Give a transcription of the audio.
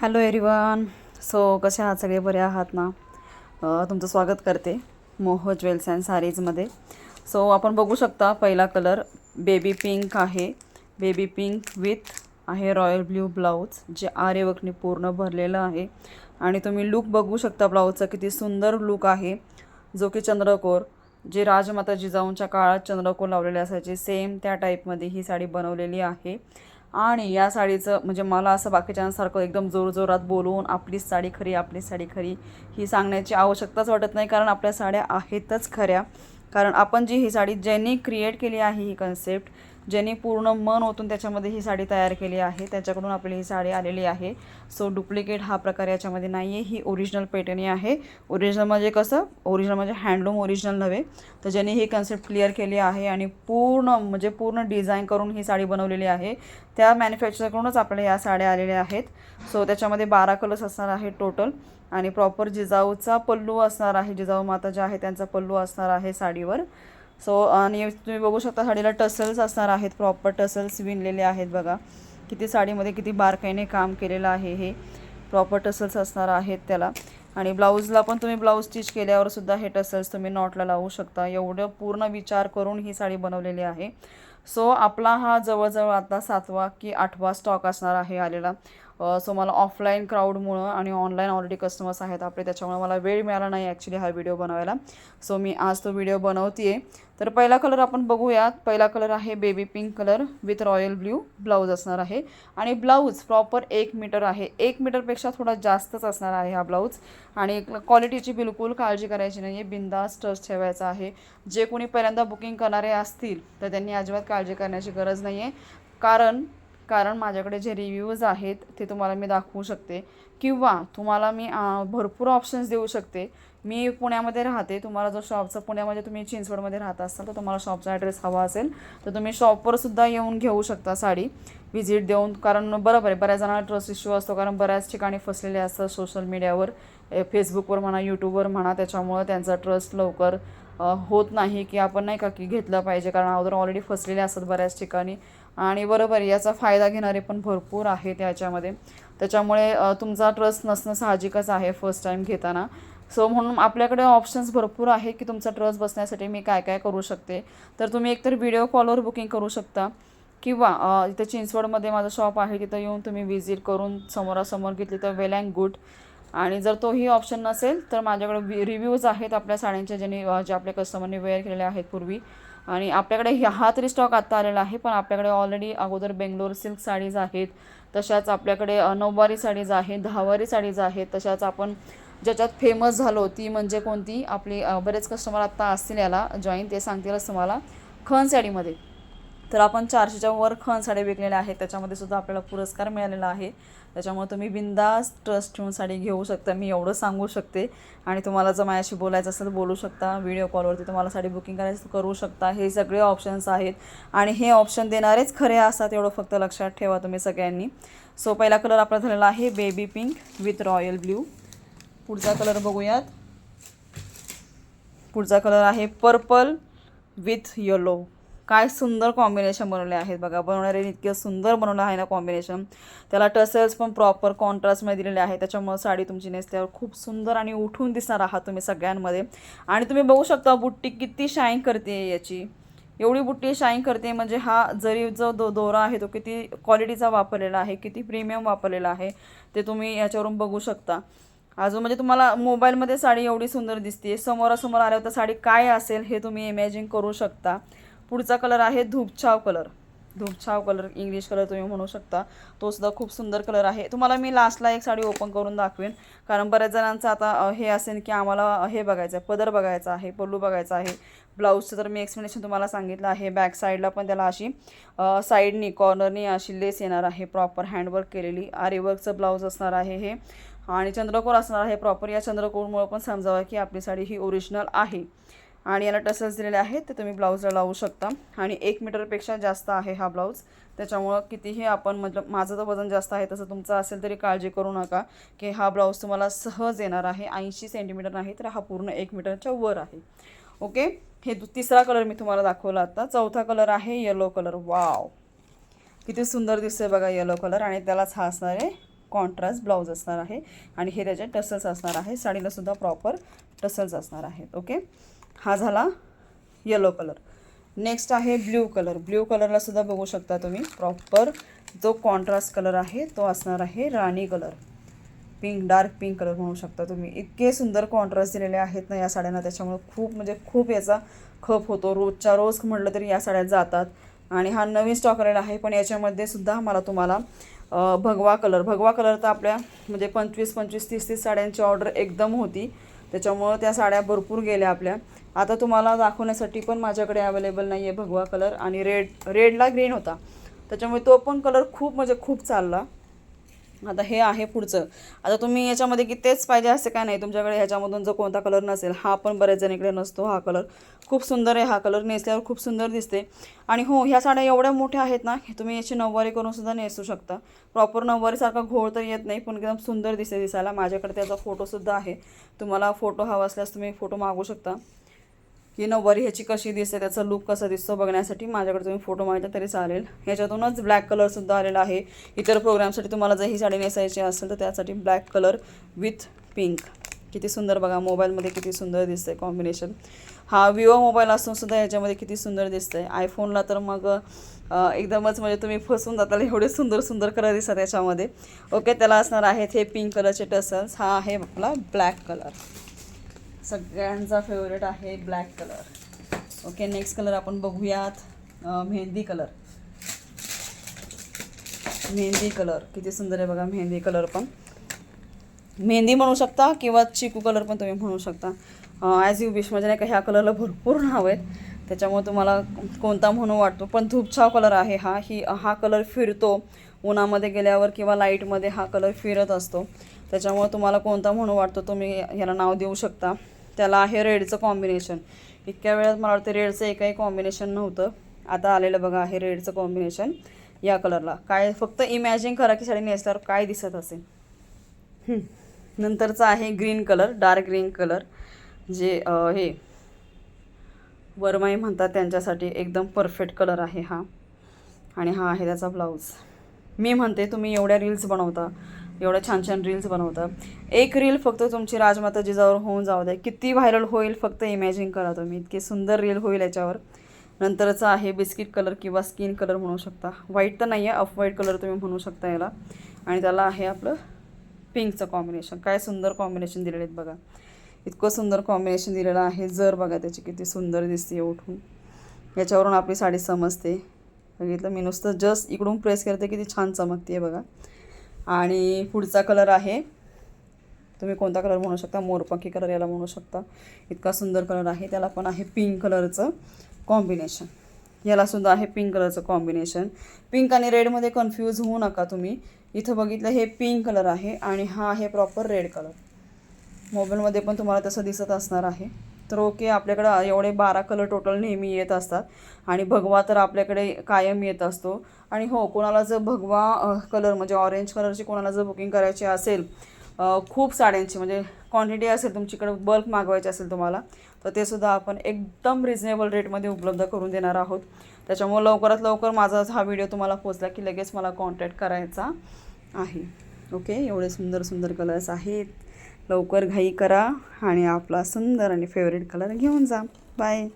Hello एरिवन so कसे आहात? सगळे बरे आहात ना? तुमचं स्वागत करते मोह ज्वेल्स अँड सारीजमध्ये सो आपण बघू शकता पहिला कलर बेबी पिंक आहे. बेबी पिंक विथ आहे रॉयल ब्ल्यू ब्लाऊज जे आर्यवकनी पूर्ण भरलेलं आहे. आणि तुम्ही लूक बघू शकता ब्लाऊजचा किती सुंदर लूक आहे. जो की चंद्रकोर जे राजमाता जिजाऊंच्या काळात चंद्रकोर लावलेले असायचे. सेम त्या टाईपमध्ये ही साडी बनवलेली आहे. आणि या साडीचं म्हणजे मला असं बाकीच्यांसारखं एकदम जोरजोरात बोलून आपलीच साडी खरी आपलीच साडी खरी ही सांगण्याची आवश्यकताच वाटत नाही. कारण आपल्या साड्या आहेतच खऱ्या. कारण आपण जी ही साडी ज्यांनी क्रिएट केली आहे ही कन्सेप्ट ज्याने पूर्ण मन ओतून त्याच्यामध्ये ही साडी तयार केली आहे. त्याच्याकडून आपली ही साडी आलेली आहे. सो डुप्लिकेट हा प्रकार याच्यामध्ये नाही आहे ही ओरिजिनल पेटणी आहे. ओरिजिनल म्हणजे कसं? ओरिजिनल म्हणजे हँडलूम ओरिजिनल नव्हे. तर ज्यांनी ही कन्सेप्ट क्लिअर केली आहे आणि पूर्ण म्हणजे पूर्ण डिझाईन करून ही साडी बनवलेली आहे त्या मॅन्युफॅक्चरकडूनच आपल्याला या साड्या आलेल्या आहेत. सो त्याच्यामध्ये बारा कलर्स असणार आहे टोटल आणि प्रॉपर जिजाऊचा पल्लू असणार आहे. जिजाऊ माता ज्या आहे त्यांचा पल्लू असणार आहे साडीवर. सो आणि तुम्ही बघू शकता साडीला टसल्स असणार आहेत प्रॉपर टसल्स विणलेले आहेत बघा. किती साडीमध्ये किती बारकाईने काम केलेलं आहे हे. प्रॉपर टसल्स असणार आहेत त्याला. आणि ब्लाऊजला पण तुम्ही ब्लाऊज स्टिच केल्यावर सुद्धा हे टसल्स तुम्ही नॉटला लावू शकता. एवढं पूर्ण विचार करून ही साडी बनवलेली आहे. सो आपला हा जवळजवळ आता सातवा की आठवा स्टॉक असणार आहे आलेला. सो मला ऑफलाईन क्राऊडमुळं आणि ऑनलाईन ऑलरेडी कस्टमर्स आहेत आपले त्याच्यामुळे मला वेळ मिळाला नाही ॲक्च्युली हा व्हिडिओ बनवायला. सो मी आज तो व्हिडिओ बनवते तर पहिला कलर आपण बघूयात. पहिला कलर आहे baby pink colour with royal blue blouse असणार आहे. आणि ब्लाऊज प्रॉपर एक मीटर आहे. एक मीटरपेक्षा थोडा जास्तच असणार आहे हा ब्लाऊज आणि क्वालिटीची बिलकुल काळजी करायची नाही आहे बिंदास टच ठेवायचा आहे. जे कोणी पहिल्यांदा बुकिंग करणारे असतील तर त्यांनी अजिबात काळजी करण्याची गरज नाही आहे कारण कारण माझ्याकडे जे रिव्ह्यूज आहेत ते तुम्हाला मी दाखवू शकते. किंवा तुम्हाला मी भरपूर ऑप्शन्स देऊ शकते. मी पुण्यामध्ये राहते. तुम्हाला जर शॉपचं पुण्यामध्ये तुम्ही चिंचवडमध्ये राहत असाल तर तुम्हाला शॉपचा ॲड्रेस हवा असेल तर तुम्ही शॉपवर सुद्धा येऊन घेऊ शकता साडी. व्हिजिट देऊन कारण बरोबर आहे बऱ्याच जणांना ट्रस्ट इश्यू असतो कारण बऱ्याच ठिकाणी फसलेले असतात सोशल मीडियावर फेसबुकवर म्हणा यूट्यूबवर म्हणा त्याच्यामुळं त्यांचा ट्रस्ट लवकर होत नाही की आपण नाही का की घेतलं पाहिजे. कारण अगोदर ऑलरेडी फसलेले असतात बऱ्याच ठिकाणी. आणि बरोबर याचा फायदा घेणारे पण भरपूर आहेत याच्यामध्ये. त्याच्यामुळे तुमचा ट्रस्ट नसणं साहजिकच आहे फर्स्ट टाईम घेताना. सो म्हणून आपल्याकडे ऑप्शन्स भरपूर आहे की तुमचा ट्रस्ट बसण्यासाठी मी काय काय करू शकते. तर तुम्ही एकतर व्हिडिओ कॉलवर बुकिंग करू शकता किंवा इथे चिंचवडमध्ये माझं शॉप आहे तिथं येऊन तुम्ही व्हिजिट करून समोरासमोर घेतली तर वेल अँड गुड आणि जर तोही ऑप्शन नसेल तर माझ्याकडे रिव्ह्यूज आहेत आपल्या साड्यांच्या ज्यांनी जे आपल्या कस्टमरने वेअर केलेले आहेत पूर्वी. आणि आपल्याकडे ह्या- हा तरी स्टॉक आत्ता आलेला आहे पण आपल्याकडे ऑलरेडी अगोदर बेंगलोर सिल्क साडीज आहेत तशाच आपल्याकडे नऊवारी साडीज आहेत दहावारी साडीज आहेत तशाच आपण ज्याच्यात फेमस झालो ती म्हणजे कोणती? आपली बरेच कस्टमर आत्ता असतील याला जॉईन ते सांगतीलच तुम्हाला खण साडीमध्ये. तर आपण चारशेच्या वर खण साड्या विकलेल्या आहेत. त्याच्यामध्ये सुद्धा आपल्याला पुरस्कार मिळालेला आहे. त्याच्यामुळे तुम्ही बिंदास ट्रस्ट ठेवून साडी घेऊ शकता. मी एवढं सांगू शकते. आणि तुम्हाला जर माझ्याशी बोलायचं असेल तर बोलू शकता. व्हिडिओ कॉलवरती तुम्हाला साडी बुकिंग करायचं करू शकता. हे सगळे ऑप्शन्स आहेत. आणि हे ऑप्शन देणारेच खरे असतात एवढं फक्त लक्षात ठेवा तुम्ही सगळ्यांनी. सो पहिला कलर आपला झालेला आहे baby pink with royal blue पुढचा कलर बघूयात. पुढचा कलर आहे पर्पल विथ येलो काय सुंदर कॉम्बिनेशन बनवले आहेत बघा. बनवणारे इतकं सुंदर बनवलं आहे ना कॉम्बिनेशन त्याला टसेल्स पण प्रॉपर कॉन्ट्रास्टमध्ये दिलेले आहे त्याच्यामुळं साडी तुमची नेसल्यावर खूप सुंदर आणि उठून दिसणार आहात तुम्ही सगळ्यांमध्ये. आणि तुम्ही बघू शकता बुट्टी किती शाईन करते याची. एवढी बुट्टी शाईन करते म्हणजे हा जरी जो दो दोरा आहे तो किती क्वालिटीचा वापरलेला आहे किती प्रीमियम वापरलेला आहे ते तुम्ही याच्यावरून बघू शकता. अजून म्हणजे तुम्हाला मोबाईलमध्ये साडी एवढी सुंदर दिसते समोरासमोर आल्यावर तर साडी काय असेल हे तुम्ही इमॅजिन करू शकता. पुढचा कलर आहे धूपछाव कलर. धूपछाव कलर इंग्लिश कलर तुम्ही म्हणू शकता. तो सुद्धा खूप सुंदर कलर आहे. तुम्हाला मी लास्टला एक साडी ओपन करून दाखवेन. कारण बऱ्याच जणांचं आता हे असेल की आम्हाला हे बघायचं आहे पदर बघायचा आहे पल्लू बघायचा आहे ब्लाऊजचं तर मी एक्सप्लेनेशन तुम्हाला सांगितलं आहे. बॅक साईडला पण त्याला अशी साईडनी कॉर्नरनी अशी लेस येणार आहे. प्रॉपर हँडवर्क केलेली. आरीवर्कचं ब्लाऊज असणार आहे हे. आणि चंद्रकोर असणार आहे प्रॉपर या चंद्रकोरमुळं पण समजावं की आपली साडी ही ओरिजिनल आहे. आणि याला टसल्स दिलेले आहेत ते तुम्ही ब्लाऊजला लावू शकता. आणि एक मीटरपेक्षा जास्त आहे हा ब्लाऊज. त्याच्यामुळं कितीही आपण मतलब माझं तर वजन जास्त आहे तसं तुमचं असेल तरी काळजी करू नका की हा ब्लाऊज तुम्हाला सहज येणार आहे. ऐंशी सेंटीमीटर नाही तर हा पूर्ण एक मीटरच्या वर आहे. ओके? हे तिसरा कलर मी तुम्हाला दाखवला आता. चौथा कलर आहे येलो कलर. वाव किती सुंदर दिसतोय बघा येलो कलर. आणि त्यालाच हा असणार आहे कॉन्ट्रास्ट ब्लाऊज असणार आहे. आणि हे त्याचे टसल्स असणार आहे. साडीला सुद्धा प्रॉपर टसल्स असणार आहेत. ओके? हा झाला येलो कलर नेक्स्ट आहे ब्ल्यू कलर ब्ल्यू कलरला सुद्धा बघू शकता तुम्ही. प्रॉपर जो कॉन्ट्रास्ट कलर आहे तो असणार आहे राणी colour pink dark pink colour म्हणू शकता तुम्ही. इतके सुंदर कॉन्ट्रास्ट दिलेले आहेत ना या साड्यांना. त्याच्यामुळे खूप म्हणजे खूप याचा खप होतो. रोजच्या रोज म्हटलं तरी या साड्या जातात. आणि हा नवीन स्टॉक आलेला आहे. पण याच्यामध्ये सुद्धा मला तुम्हाला भगवा कलर भगवा कलर तर आपल्या म्हणजे पंचवीस पंचवीस तीस तीस साड्यांची ऑर्डर एकदम होती. त्याच्यामुळं त्या साड्या भरपूर गेल्या आपल्या. आता तुम्हाला दाखवण्यासाठी पण माझ्याकडे अवेलेबल नाही आहे भगवा कलर आणि रेड रेडला ग्रीन होता. त्याच्यामुळे तो पण कलर खूप म्हणजे खूप चालला. आता हे आहे पुढचं. आता तुम्ही याच्यामध्ये की तेच पाहिजे असं काय नाही. तुमच्याकडे ह्याच्यामधून जो कोणता कलर नसेल हा पण बऱ्याच जणीकडे नसतो हा कलर खूप सुंदर आहे हा कलर नेसल्यावर खूप सुंदर दिसते. आणि हो ह्या साड्या एवढ्या मोठ्या आहेत ना की तुम्ही याची नऊवारी करून सुद्धा नेसू शकता. प्रॉपर नऊवारीसारखा घोळ तर येत नाही पण एकदम सुंदर दिसते दिसायला. माझ्याकडे त्याचा फोटोसुद्धा आहे. तुम्हाला फोटो हवा असल्यास तुम्ही फोटो मागू शकता. की नऊवारी ह्याची कशी दिसते त्याचा लुक कसा दिसतो बघण्यासाठी माझ्याकडे तुम्ही फोटो मागितला तरी चालेल. ह्याच्यातूनच ब्लॅक कलरसुद्धा आलेला आहे. इतर प्रोग्रामसाठी तुम्हाला जर ही साडी नेसायची असेल तर त्यासाठी ब्लॅक कलर विथ पिंक किती सुंदर बघा मोबाईलमध्ये किती सुंदर दिसतं आहे कॉम्बिनेशन हा विवो मोबाईल असून सुद्धा याच्यामध्ये किती सुंदर दिसतं आहे आयफोनला तर मग एकदमच म्हणजे तुम्ही फसून जाताल एवढे सुंदर सुंदर कलर दिसतात याच्यामध्ये ओके त्याला असणार आहेत हे पिंक कलरचे टसल्स हा आहे आपला ब्लॅक कलर सगळ्यांचा फेवरेट आहे black colour okay next colour आपण बघूयात मेहंदी कलर मेहंदी कलर किती सुंदर आहे बघा मेहंदी कलर पण. मेहंदी म्हणू शकता किंवा चिकू कलर पण तुम्ही म्हणू शकता. ॲज यू विश म्हणजे नाही का ह्या कलरला भरपूर नाव आहेत. त्याच्यामुळे तुम्हाला कोणता म्हणू वाटतो. पण धूपछाव कलर आहे हा. ही हा कलर फिरतो. उन्हामध्ये गेल्यावर किंवा लाईटमध्ये हा कलर फिरत असतो. त्याच्यामुळे तुम्हाला कोणता म्हणू वाटतो तुम्ही ह्याला नाव देऊ शकता. त्याला आहे रेडचं कॉम्बिनेशन इतक्या वेळात मला वाटतं रेडचं एकही कॉम्बिनेशन नव्हतं. आता आलेलं बघा आहे रेडचं कॉम्बिनेशन या कलरला काय फक्त इमॅजिन करा की साडी नेसल्यावर काय दिसत असेल. नंतरचा आहे green colour dark green colour जे हे वरमाई म्हणतात त्यांच्यासाठी एकदम परफेक्ट कलर आहे हा. आणि हा आहे त्याचा ब्लाऊज मी म्हणते तुम्ही एवढ्या रील्स बनवता. एवढ्या छान छान रील्स बनवतं. एक रील फक्त तुमची राजमाता जिजावर होऊन जाऊ द्या किती व्हायरल होईल फक्त इमॅजिन करा तुम्ही. इतकी सुंदर रील होईल याच्यावर. नंतरचं आहे बिस्किट कलर किंवा स्किन कलर म्हणू शकता. व्हाईट तर नाही आहे ऑफ व्हाईट कलर तुम्ही म्हणू शकता याला. आणि त्याला आहे आपलं पिंकचं कॉम्बिनेशन काय सुंदर कॉम्बिनेशन दिलेले आहेत बघा. इतकं सुंदर कॉम्बिनेशन दिलेलं आहे. जर बघा त्याची किती सुंदर दिसते उठून. याच्यावरून आपली साडी समजते. बघितलं? मी नुसतं जस्ट इकडून प्रेस करते किती छान चमकते आहे बघा. आणि पुढचा कलर आहे. तुम्ही कोणता कलर म्हणू शकता? मोरपंखी कलर याला म्हणू शकता. इतका सुंदर कलर आहे. त्याला पण आहे पिंक कलरचं कॉम्बिनेशन याला सुद्धा आहे पिंक कलरचं कॉम्बिनेशन पिंक आणि रेडमध्ये कन्फ्यूज होऊ नका तुम्ही. इथं बघितलं हे पिंक कलर आहे आणि हा आहे प्रॉपर रेड कलर मोबाईलमध्ये पण तुम्हाला तसं दिसत असणार आहे. तर ओके आपल्याकडं एवढे बारा कलर टोटल नेहमी येत असतात. आणि भगवा तर आपल्याकडे कायम येत असतो. आणि हो कोणाला जर भगवा कलर म्हणजे ऑरेंज कलरची कोणाला जर बुकिंग करायची असेल खूप साड्यांची म्हणजे क्वांटिटी असेल तुमच्याकडे बल्क मागवायची असेल तुम्हाला तर ते सुद्धा आपण एकदम रिजनेबल रेटमध्ये उपलब्ध करून देणार आहोत. त्याच्यामुळे लवकरात लवकर माझा हा व्हिडिओ तुम्हाला पोचला की लगेच मला कॉन्टॅक्ट करायचा आहे. ओके एवढे सुंदर सुंदर कलर्स आहेत. लवकर घाई करा आणि आपला सुंदर आणि फेवरेट कलर घेऊन जा. बाय